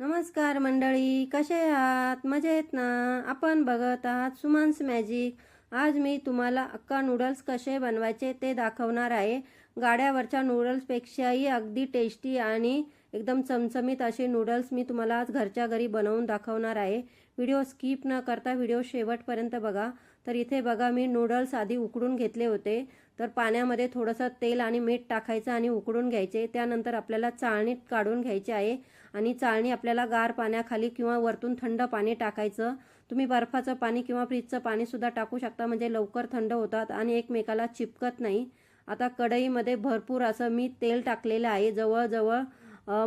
नमस्कार मंडळी कसे आहात? मजेत ना? आपण बघत आहात सुमान्स मॅजिक. आज मी तुम्हाला अक्का नूडल्स कसे बनवायचे ते दाखवणार आहे. गाड्यावरच्या नूडल्सपेक्षाही अगदी टेस्टी आणि एकदम चमचमीत असे नूडल्स मी तुम्हाला आज घरच्या घरी बनवून दाखवणार आहे. व्हिडिओ स्किप न करता व्हिडिओ शेवटपर्यंत बघा. तर इथे बघा मी नूडल्स आधी उकडून घेतले होते. तर पाण्यामध्ये थोडंसं तेल आणि मीठ टाकायचं आणि उकडून घ्यायचे. त्यानंतर आपल्याला चाळणीत काढून घ्यायचे आहे आणि चाळणी आपल्याला गार पाण्याखाली किंवा वरतून थंड पाणी टाकायचं. तुम्ही बर्फाचं पाणी किंवा फ्रीजचं पाणीसुद्धा टाकू शकता म्हणजे लवकर थंड होतात आणि एकमेकाला चिपकत नाही. आता कढईमध्ये भरपूर असं मी तेल टाकलेलं आहे. जवळजवळ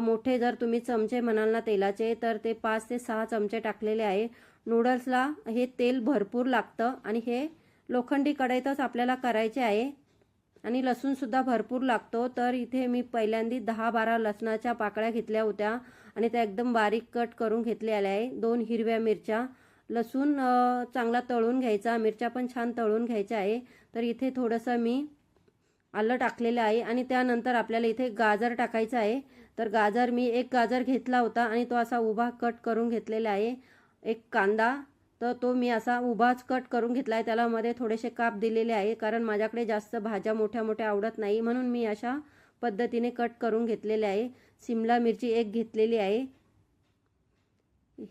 मोठे जर तुम्ही चमचे म्हणाल ना तेलाचे तर ते पाच ते सहा चमचे टाकलेले आहे. नूडल्सला हे तेल भरपूर लागतं आणि हे लोखंडी कढईतच आपल्याला करायचे आहे. आणि लसूणसुद्धा भरपूर लागतो. तर इथे मी पहिल्यांदी दहा बारा लसणाच्या पाकळ्या घेतल्या होत्या. आणि त्या एकदम बारीक कट करून घेतलेल्या आहे. दोन हिरव्या मिरच्या. लसूण चांगला तळून घ्यायचा. मिरच्या पण छान तळून घ्यायच्या आहे. तर इथे थोडंसं मी आलं टाकलेलं आहे. आणि त्यानंतर आपल्याला इथे गाजर टाकायचं आहे. तर गाजर मी एक गाजर घेतला होता आणि तो असा उभा कट करून घेतलेला आहे. एक कांदा तर तो मी असा उभाच कट करून घेतला आहे त्याला मध्ये थोडेसे काप दिलेले आहे कारण माझ्याकडे जास्त भाज्या मोठ्या मोठ्या आवडत नाही म्हणून मी अशा पद्धतीने कट करून घेतलेले आहे. सिमला मिरची एक घेतलेली आहे.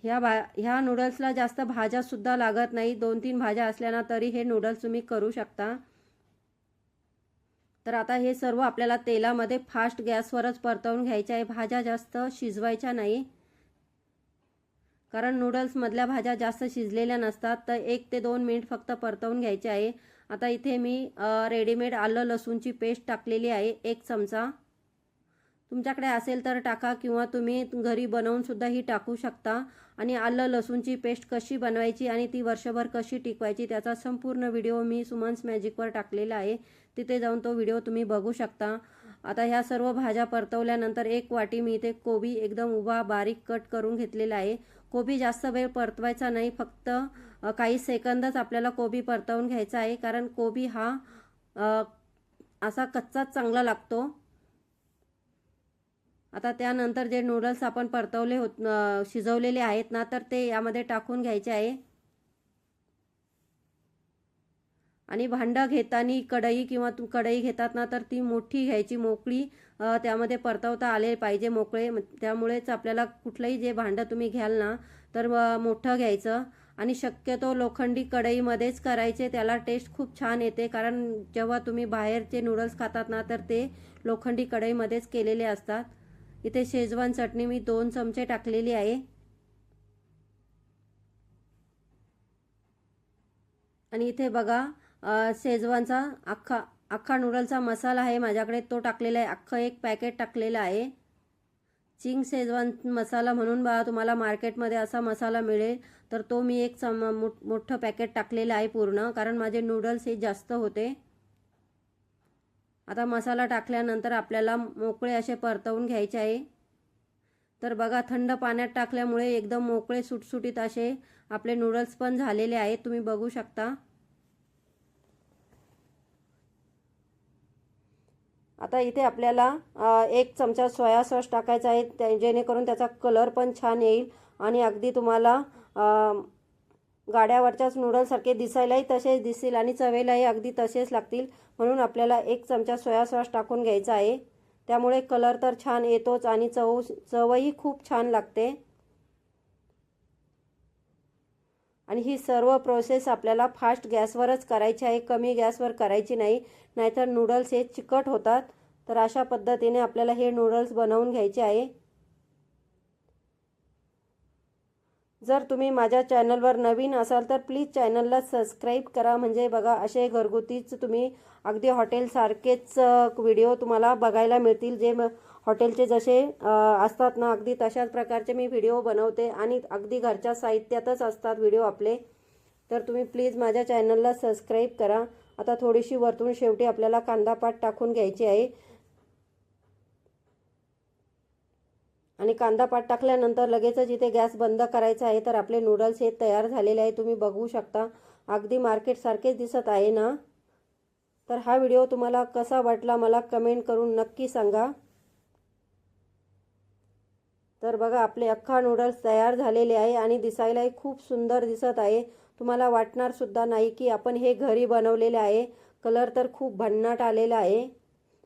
ह्या भा ह्या नूडल्सला जास्त भाज्यासुद्धा लागत नाही. दोन तीन भाज्या असल्या तरी हे नूडल्स तुम्ही करू शकता. तर आता हे सर्व आपल्याला तेलामध्ये फास्ट गॅसवरच परतवून घ्यायचे आहे. भाज्या जास्त शिजवायच्या नाही. कारण नूडल्समधल्या भाज्या जास्त शिजलेल्या नसतात तर एक ते दोन मिनिट फक्त परतवून घ्यायचे आहे. आता इथे मी रेडीमेड आलं लसूणची पेस्ट टाकलेली आहे एक चमचा. तुमच्याकडे असेल तर टाका किंवा तुम्ही घरी बनवून सुद्धा ही टाकू शकता. आणि आलं लसूणची पेस्ट कशी बनवायची आणि ती वर्षभर कशी टिकवायची त्याचा संपूर्ण व्हिडिओ मी सुमन्स मॅजिकवर टाकलेला आहे. तिथे जाऊन तो व्हिडिओ तुम्ही बघू शकता. आता ह्या सर्व भाज्या परतवल्यानंतर एक वाटी मी इथे कोबी एकदम उभा बारीक कट करून घेतलेला आहे. कोबी जास्त वेळ परतवायचा नाही फक्त काही सेकंदच आपल्याला कोबी परतवून घ्यायचा आहे कारण कोबी हा असा कच्चाच चांगला लागतो. आता त्यानंतर जे नूडल्स आपण परतवले होत शिजवलेले आहेत ना तर ते यामध्ये टाकून घ्यायचे आहे. आणि भांडं घेताना कढई किंवा तू कढई घेतात ना तर ती मोठी घ्यायची मोकळी त्यामध्ये परतवता आले पाहिजे मोकळे. त्यामुळेच आपल्याला कुठलंही जे भांडं तुम्ही घ्याल ना तर मोठं घ्यायचं. आणि शक्यतो लोखंडी कढईमध्येच करायचे त्याला टेस्ट खूप छान येते. कारण जेव्हा तुम्ही बाहेरचे नूडल्स खातात ना तर ते लोखंडी कढईमध्येच केलेले असतात. इथे शेजवान चटणी मी दोन चमचे टाकलेली आहे. आणि इथे बघा शेजवानचा अख्खा अख्खा नूडलचा मसाला आहे माझ्याकडे. तो टाकलेला आहे. अख्खं एक पॅकेट टाकलेलं आहे. चिंग शेजवान मसाला म्हणून बा तुम्हाला मार्केटमध्ये असा मसाला मिळेल. तर तो मी एक चम मोठ मोठं पॅकेट टाकलेलं आहे पूर्ण कारण माझे नूडल्स हे जास्त होते. आता मसाला टाकल्यानंतर आपल्याला मोकळे असे परतवून घ्यायचे आहे. तर बघा थंड पाण्यात टाकल्यामुळे एकदम मोकळे सुटसुटीत असे आपले नूडल्स पण झालेले आहेत. तुम्ही बघू शकता. आता इथे आपल्याला एक चमचा सोया सॉस टाकायचा आहे. त्या- जेणेकरून त्याचा कलर पण छान येईल आणि अगदी तुम्हाला गाड्यावरच्याच नूडल्ससारखे दिसायलाही तसेच दिसतील आणि चवेलाही अगदी तसेच लागतील. म्हणून आपल्याला एक चमचा सोया सॉस टाकून घ्यायचा आहे. त्यामुळे कलर तर छान येतोच आणि चव चवही खूप छान लागते. आणि ही सर्व प्रोसेस आपल्याला फास्ट गॅसवरच करायची आहे. कमी गॅसवर करायची नाही. नाहीतर नूडल्स हे चिकट होतात. तर अशा पद्धतीने आपल्याला हे नूडल्स बनवून घ्यायचे आहे. जर तुम्ही माझ्या चॅनलवर नवीन असाल तर प्लीज चॅनलला सबस्क्राईब करा. म्हणजे बघा असे घरगुतीच तुम्ही अगदी हॉटेलसारखेच व्हिडिओ तुम्हाला बघायला मिळतील. जे म- हॉटेलचे जसे असतात ना अगदी तशाच प्रकारचे मी व्हिडिओ बनवते आणि अगदी घरच्या साहित्यातच असतात व्हिडिओ आपले. तर तुम्ही प्लीज माझ्या चॅनलला सबस्क्राईब करा. आता थोडीशी वरतून शेवटी आपल्याला कांदा पात टाकून घ्यायची आहे. आणि कांदा पात टाकल्यानंतर लगेचच इथे गॅस बंद करायचा आहे. तर आपले नूडल्स हे तयार झालेले आहे. तुम्ही बघू शकता. अगदी मार्केटसारखेच दिसत आहे ना? तर हा व्हिडिओ तुम्हाला कसा वाटला मला कमेंट करून नक्की सांगा. तर बघा आपले अख्खा नूडल्स तयार झालेले आहे आणि दिसायलाही खूप सुंदर दिसत आहे. तुम्हाला वाटणारसुद्धा नाही की आपण हे घरी बनवलेले आहे. कलर तर खूप भन्नाट आलेला आहे.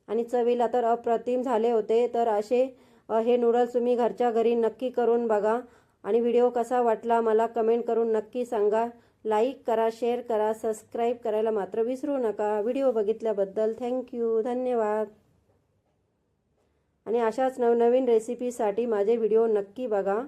आणि चवीला तर अप्रतिम झाले होते. तर असे हे नूडल्स तुम्ही घरच्या घरी नक्की करून बघा. आणि व्हिडिओ कसा वाटला मला कमेंट करून नक्की सांगा. लाईक करा शेअर करा सबस्क्राईब करायला मात्र विसरू नका. व्हिडिओ बघितल्याबद्दल थँक्यू धन्यवाद. आणि अशाच नवनवीन रेसिपीसाठी माझे व्हिडिओ नक्की बघा.